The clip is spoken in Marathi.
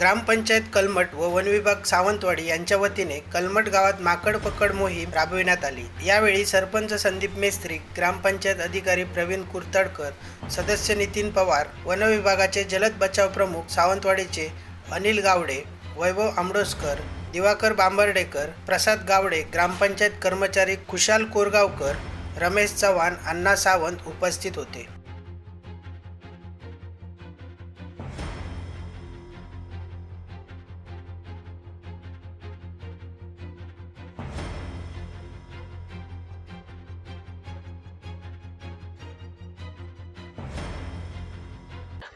ग्रामपंचायत कलमट व वनविभाग सावंतवाडी यांच्या वतीने कलमट गावात माकड पकड मोहीम राबविण्यात आली. यावेळी सरपंच संदीप मेस्त्री ग्रामपंचायत अधिकारी प्रवीण कुर्तडकर सदस्य नितीन पवार वनविभागाचे जलद बचाव प्रमुख सावंतवाडीचे अनिल गावडे वैभव आंबडोसकर दिवाकर बांबर्डेकर प्रसाद गावडे ग्रामपंचायत कर्मचारी खुशाल कोरगावकर रमेश चव्हाण अण्णा सावंत उपस्थित होते.